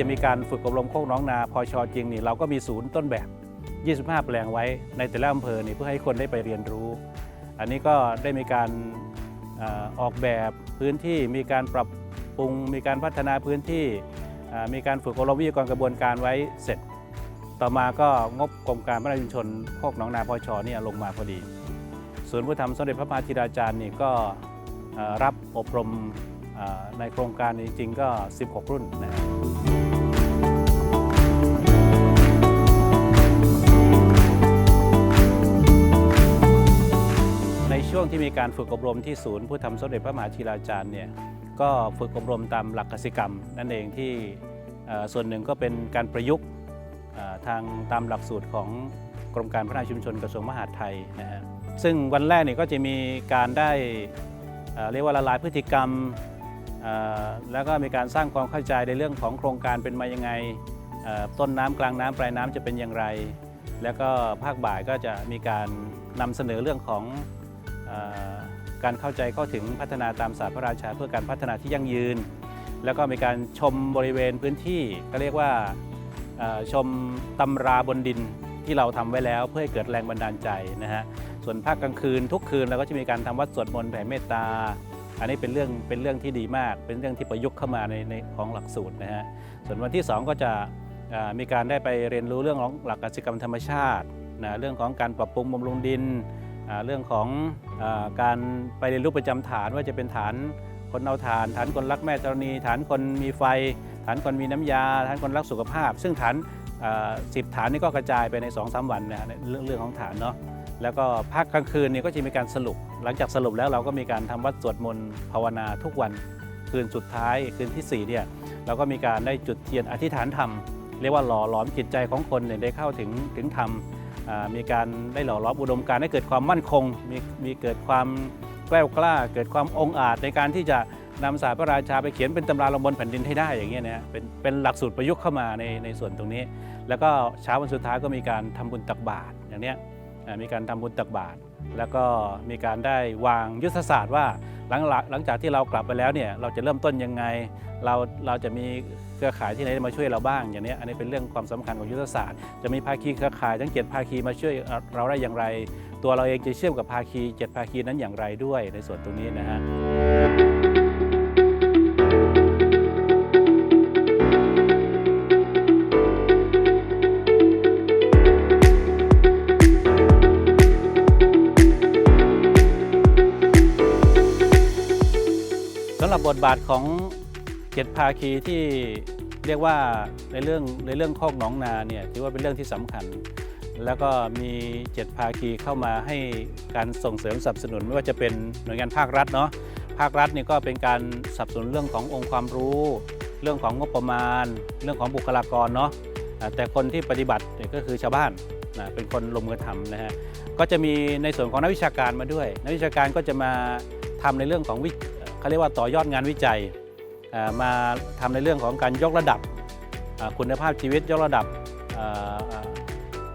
จะมีการฝึกอบรมโคกน้องนาพอชอจริงนี่เราก็มีศูนย์ต้นแบบ 25 แปลงไว้ในแต่ละอำเภอนี่เพื่อให้คนได้ไปเรียนรู้ อันนี้ก็ได้มีการออกแบบพื้นที่มีการปรับปรุง มีการพัฒนาพื้นที่มีการฝึกอบรมวิทยากรกระบวนการไว้เสร็จ ต่อมาก็งบกรมการพัฒนาชุมชนโคกหนองนาพอชอเนี่ยลงมาพอดีศูนย์ผู้ทำสมเด็จพระมหาธิราจารย์นี่ก็รับอบรมในโครงการจริงๆก็ 16 รุ่นนะ ที่มีการฝึกอบรมที่ศูนย์ผู้ทำสมเด็จพระมหาธีราจารย์เนี่ยก็ฝึกอบรมตามหลักกสิกรรม นั่นเองที่ส่วนหนึ่งก็เป็นการประยุกต์ทางตามหลักสูตรของกรมการพัฒนาชุมชนกระทรวงมหาดไทยนะฮะซึ่งวันแรกเนี่ยก็จะมีการได้เรียกว่าละลายพฤติกรรม แล้วก็มีการสร้างความเข้าใจในเรื่องของโครงการเป็นมายังไงต้นน้ำกลางน้ำปลายน้ำจะเป็นอย่างไร แล้วก็ภาคบ่ายก็จะมีการนำเสนอเรื่องของ การเข้าใจเข้าถึงพัฒนาตามศาสตร์พระราชาเพื่อการพัฒนาที่ยั่งยืน แล้วก็มีการชมบริเวณพื้นที่ก็เรียกว่าชมตำราบนดินที่เราทำไว้แล้วเพื่อให้เกิดแรงบันดาลใจนะฮะส่วนภาคกลางคืนทุกคืนเราก็จะมีการทำวัดสวดมนต์แผ่เมตตา อันนี้เป็นเรื่องเป็นเรื่องที่ดีมาก เป็นเรื่องที่ประยุกต์เข้ามาในในของหลักสูตรนะฮะส่วนวันที่ 2 ก็จะมีการได้ไปเรียนรู้เรื่องของหลักกสิกรรมธรรมชาตินะเรื่องของการปรับปรุงบำรุงดิน เรื่องของอการไปเรียนรู้ประจำฐานว่าจะเป็นฐานคนเอาฐาน ฐานคนรักแม่ธรณี ฐานคนมีไฟ ฐานคนมีน้ำยา ฐานคนรักสุขภาพ ซึ่งฐานสิบฐานนี้ก็กระจายไปใน2อสวันนะฮะในเรื่องเรื่องของฐานเนาะแล้วก็ภาคกลางคืนนี่ก็จะมีการสรุป หลังจากสรุปแล้วเราก็มีการทำวัดสวดมนต์ภาวนาทุกวันคืนสุดท้ายคืนที่สี่เนี่ยเราก็มีการได้จุดเทียนอธิษฐานธรรม เรียกว่าหล่อหลอมจิตใจของคนเนี่ยได้เข้าถึงถึงธรรม มีการได้หล่อล้อมอุดมการให้เกิดความมั่นคง มีมีเกิดความแกล้วกล้า เกิดความองอาจในการที่จะนำศาสตร์พระราชาไปเขียนเป็นตำราลงบนแผ่นดินให้ได้อย่างเงี้ยนะเป็นเป็นหลักสูตรประยุกต์เข้ามาในในส่วนตรงนี้ แล้วก็เช้าวันสุดท้ายก็มีการทำบุญตักบาตรอย่างเนี้ยมีการทำบุญตักบาตร แล้วก็มีการได้วางยุทธศาสตร์ว่าหลังหลังจากที่เรากลับไปแล้วเนี่ยเราจะเริ่มต้นยังไง เราเราจะมีเครือข่ายที่ไหนมาช่วยเราบ้างอย่างนี้อันนี้เป็นเรื่องความสำคัญของยุทธศาสตร์ จะมีภาคีเครือข่ายทั้งเจ็ดภาคีมาช่วยเราได้อย่างไร ตัวเราเองจะเชื่อมกับภาคีเจ็ดภาคีนั้นอย่างไรด้วยในส่วนตรงนี้นะฮะ บทบาทของเจ็ดภาคีที่เรียกว่าในเรื่องในเรื่องคอกหนองนาเนี่ยถือว่าเป็นเรื่องที่สำคัญ แล้วก็มีเจ็ดภาคีเข้ามาให้การส่งเสริมสนับสนุนไม่ว่าจะเป็นหน่วยงานภาครัฐเนาะภาครัฐนี่ก็เป็นการสนับสนุนเรื่องขององค์ความรู้ เรื่องของงบประมาณ เรื่องของบุคลากรเนาะแต่คนที่ปฏิบัติเนี่ยก็คือชาวบ้านนะเป็นคนลงมือทำนะฮะก็จะมีในส่วนของนักวิชาการมาด้วย นักวิชาการก็จะมาทำในเรื่องของวิ เขาเรียกว่าต่อยอดงานวิจัยมาทำในเรื่องของการยกระดับคุณภาพชีวิตยกระดับ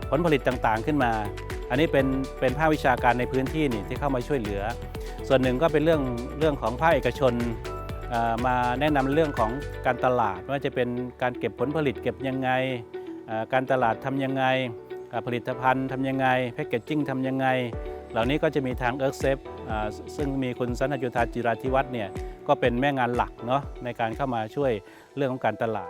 ผลผลิตต่างๆขึ้นมา อันนี้เป็นเป็นภาควิชาการในพื้นที่นี่ที่เข้ามาช่วยเหลือ ส่วนหนึ่งก็เป็นเรื่องเรื่องของภาคเอกชนมาแนะนำเรื่องของการตลาดว่าจะเป็นการเก็บผลผลิตเก็บยังไง การตลาดทำยังไงผลิตภัณฑ์ทำยังไงแพคเกจจิ้งทำยังไง เหล่านี้ก็จะมีทางเอิร์กเซฟซึ่งมีคุณสันทยุทธาจิราธิวัฒน์เนี่ยก็เป็นแม่งานหลักเนาะในการเข้ามาช่วยเรื่องของการตลาด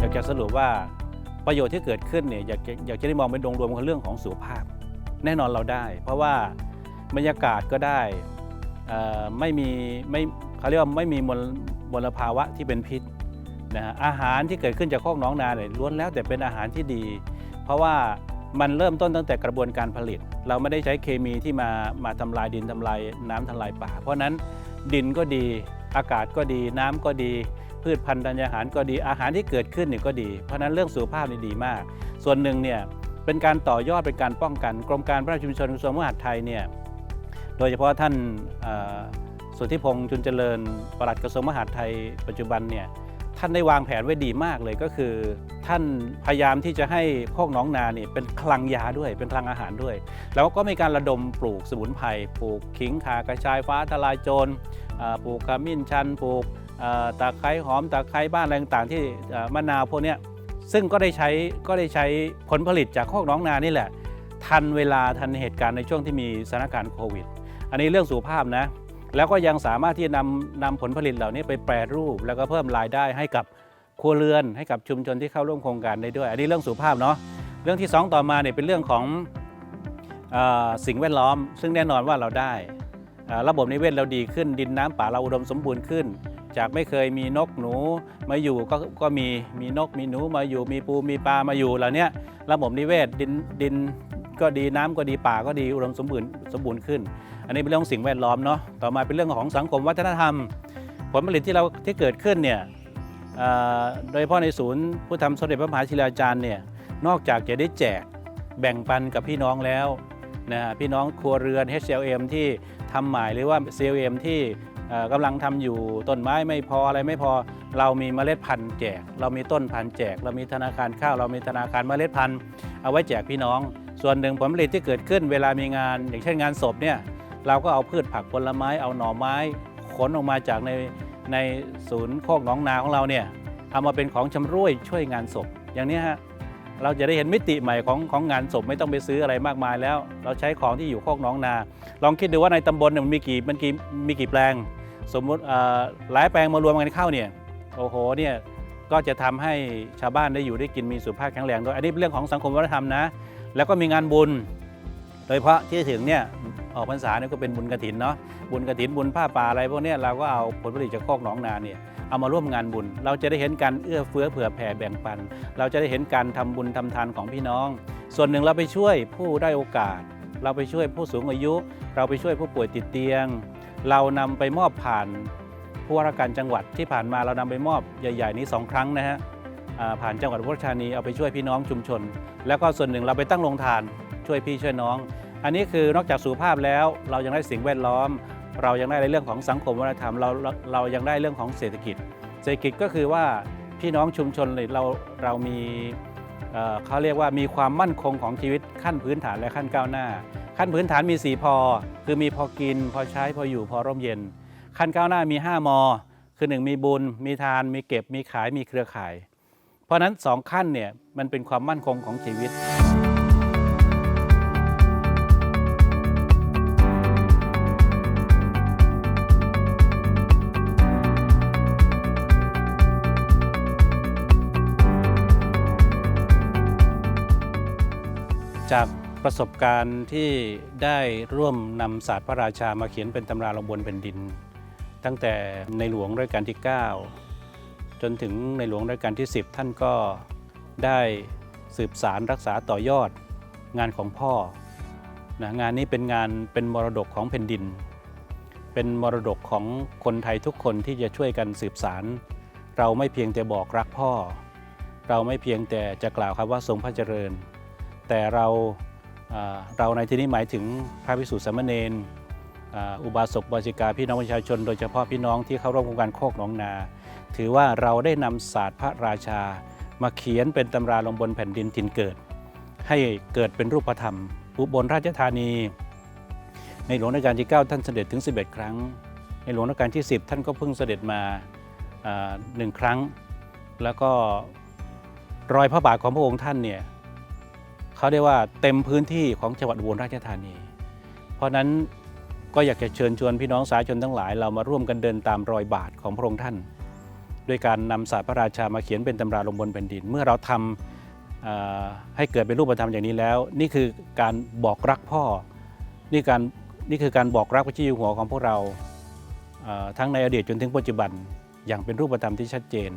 อยากจะสรุปว่าประโยชน์ที่เกิดขึ้นเนี่ยอยากจะอยากจะได้มองเป็นองค์รวมของเรื่องของสุขภาพ แน่นอนเราได้ เพราะว่าบรรยากาศก็ได้ไม่มีไม่เขาเรียกว่าไม่มีมลมลภาวะที่เป็นพิษ นะฮะอาหารที่เกิดขึ้นจากคอกน้องนาเนี่ยล้วนแล้วแต่เป็นอาหารที่ดี เพราะว่ามันเริ่มต้นตั้งแต่กระบวนการผลิต เราไม่ได้ใช้เคมีที่มามาทำลายดินทำลายน้ำทำลายป่า เพราะนั้นดินก็ดีอากาศก็ดีน้ำก็ดี พืชพันธุ์ธัญญาหารก็ดีอาหารที่เกิดขึ้นเนี่ยก็ดี เพราะนั้นเรื่องสุขภาพนี่ดีมาก ส่วนหนึ่งเนี่ยเป็นการต่อยอดเป็นการป้องกัน กรมการพัฒนาชุมชนกระทรวงมหาดไทยเนี่ยโดยเฉพาะท่านสุทธิพงษ์จุนเจริญปลัดกระทรวงมหาดไทยปัจจุบันเนี่ย ท่านได้วางแผนไว้ดีมากเลยก็คือ ท่านพยายามที่จะให้โคกน้องนาเนี่ยเป็นคลังยาด้วยเป็นคลังอาหารด้วย แล้วก็มีการระดมปลูกสมุนไพรปลูกขิงข่ากระชายฟ้าทลายโจรปลูกขมิ้นชันปลูกตะไคร้หอมตะไคร้บ้านอะไรต่างๆ ที่มะนาวพวกนี้ซึ่งก็ได้ใช้ก็ได้ใช้ผลผลิตจากโคกน้องนานี่แหละ ทันเวลาทันเหตุการณ์ในช่วงที่มีสถานการณ์โควิด อันนี้เรื่องสุขภาพนะ แล้วก็ยังสามารถที่จะนำนำผลผลิตเหล่านี้ไปแปรรูป แล้วก็เพิ่มรายได้ให้กับครัวเรือน ให้กับชุมชนที่เข้าร่วมโครงการได้ด้วย อันนี้เรื่องสุขภาพเนาะเรื่องที่สองต่อมาเนี่ยเป็นเรื่องของออสิ่งแวดล้อม ซึ่งแน่นอนว่าเราได้ระบบนิเวศเราดีขึ้น ดินน้ำป่าเราอุดมสมบูรณ์ขึ้น จากไม่เคยมีนกหนูมาอยู่ก็ก็มีมีนกมีหนูมาอยู่มีปูมีปลามาอยู่เหล่านี้ระบบนิเวศดินดิน ก็ดีน้ำก็ดีป่าก็ดีอุดมสมบูรณ์สมบูรณ์ขึ้น อันนี้เป็นเรื่องสิ่งแวดล้อมเนาะต่อมาเป็นเรื่องของสังคมวัฒนธรรม ผลผลิตที่เราที่เกิดขึ้นเนี่ยโดยเฉพาะในศูนย์ผู้ทำสมเด็จพระมหาชิลาจารย์เนี่ยนอกจากจะได้แจกแบ่งปันกับพี่น้องแล้วนะฮะพี่น้องครัวเรือน HLM ที่ทำหมายหรือว่า CLM ที่กำลังทำอยู่ต้นไม้ไม่พออะไรไม่พอเรามีเมล็ดพันธุ์แจก เรามีต้นพันธุ์แจก เรามีธนาคารข้าว เรามีธนาคารเมล็ดพันธุ์เอาไว้แจกพี่น้อง ส่วนหนึ่งผลผลิตที่เกิดขึ้นเวลามีงาน อย่างเช่นงานศพเนี่ยเราก็เอาพืชผักผลไม้เอาหน่อไม้ขนออกมาจากในในศูนย์โคกหนองนาของเราเนี่ยเอามาเป็นของชำรวยช่วยงานศพ อย่างนี้ฮะเราจะได้เห็นมิติใหม่ของของงานศพไม่ต้องไปซื้ออะไรมากมายแล้ว เราใช้ของที่อยู่โคกหนองนา ลองคิดดูว่าในตำบลเนี่ยมันมีกี่มันกี่มีกี่แปลง สมมุติอ่อหลายแปลงมารวมกันเข้าเนี่ยโอ้โหเนี่ยก็จะทำให้ชาวบ้านได้อยู่ได้กินมีสุขภาพแข็งแรงด้วยอันนี้เป็นเรื่องของสังคมวัฒนธรรมนะ แล้วก็มีงานบุญ โดยเฉพาะที่ถึงเนี่ยออกพรรษาเนี่ยก็เป็นบุญกระถินเนาะบุญกระถินบุญผ้าป่าอะไรพวกเนี้ยเราก็เอาผลผลิตจากโคกหนองนาเนี่ยเอามาร่วมงานบุญ เราจะได้เห็นการเอื้อเฟื้อเผื่อแผ่แบ่งปัน เราจะได้เห็นการทำบุญทำทานของพี่น้อง ส่วนหนึ่งเราไปช่วยผู้ได้โอกาส เราไปช่วยผู้สูงอายุ เราไปช่วยผู้ป่วยติดเตียง เรานำไปมอบผ่านผู้ว่าราชการจังหวัดที่ผ่านมาเรานำไปมอบใหญ่ ๆ นี้สองครั้งนะฮะ ผ่านจังหวัดอุบลราชธานีเอาไปช่วยพี่น้องชุมชน แล้วก็ส่วนหนึ่งเราไปตั้งโรงทานช่วยพี่ช่วยน้อง อันนี้คือนอกจากสุขภาพแล้ว เรายังได้สิ่งแวดล้อม เรายังได้ในเรื่องของสังคมวัฒนธรรมเราเรายังได้เรื่องของเศรษฐกิจ เศรษฐกิจก็คือว่าพี่น้องชุมชนเราเรามีเขาเรียกว่ามีความมั่นคงของชีวิตขั้นพื้นฐานและขั้นก้าวหน้า ขั้นพื้นฐานมี 4 พอ คือมีพอกิน พอใช้พออยู่พอร่มเย็น ขั้นก้าวหน้ามี 5มอคือ 1 มีบุญ มีทาน มีเก็บมีขายมีเครือข่าย ราะนั้นสองขั้นเนี่ยมันเป็นความมั่นคงของชีวิต จากประสบการณ์ที่ได้ร่วมนำศาสตร์พระราชามาเขียนเป็นตำราลงบนแผ่นดิน ตั้งแต่ในหลวงรัชกาลที่ 9 จนถึงในหลวงรัชกาลที่ 10 ท่านก็ได้สืบสารรักษาต่อยอดงานของพ่อนะงานนี้เป็นงานเป็นมรดกของแผ่นดิน เป็นมรดกของคนไทยทุกคนที่จะช่วยกันสืบสาร เราไม่เพียงแต่บอกรักพ่อ เราไม่เพียงแต่จะกล่าวคำว่าทรงพระเจริญ แต่เราเราในที่นี้หมายถึงพระภิกษุสามเณรอุบาสกบาสิกาพี่น้องประชาชน โดยเฉพาะพี่น้องที่เข้าร่วมโครงการโคกหนองนา ถือว่าเราได้นำศาสตร์พระราชา มาเขียนเป็นตำราลงบนแผ่นดินถิ่นเกิด ให้เกิดเป็นรูปธรรม อุบลราชธานี ในหลวงรัชกาลที่ 9 ท่านเสด็จถึง 11 ครั้ง ในหลวงรัชกาลที่ 10 ท่านก็เพิ่งเสด็จมาหนึ่งครั้ง แล้วก็รอยพระบาทของพระองค์ท่านเนี่ยเขาได้ว่าเต็มพื้นที่ของจังหวัดอุบลราชธานี เพราะนั้นก็อยากจะเชิญชวนพี่น้องสาธารณชนทั้งหลาย เรามาร่วมกันเดินตามรอยบาทของพระองค์ท่าน ด้วยการนำศาสตร์พระราชามาเขียนเป็นตำราลงบนแผ่นดิน เมื่อเราทำให้เกิดเป็นรูปธรรมอย่างนี้แล้ว นี่คือการบอกรักพ่อ นี่การนี่คือการบอกรักพระเจ้าอยู่หัวของพวกเราทั้งในอดีตจนถึงปัจจุบันอย่างเป็นรูปธรรมที่ชัดเจน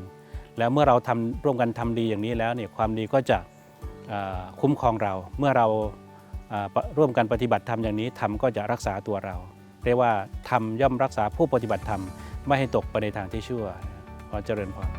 แล้วเมื่อเราทำร่วมกันทำดีอย่างนี้แล้วเนี่ยความดีก็จะคุ้มครองเรา เมื่อเราร่วมกันปฏิบัติธรรมอย่างนี้ธรรมก็จะรักษาตัวเรา เรียกว่าธรรมย่อมรักษาผู้ปฏิบัติธรรมไม่ให้ตกไปในทางที่ชั่ว ขอเจริญพร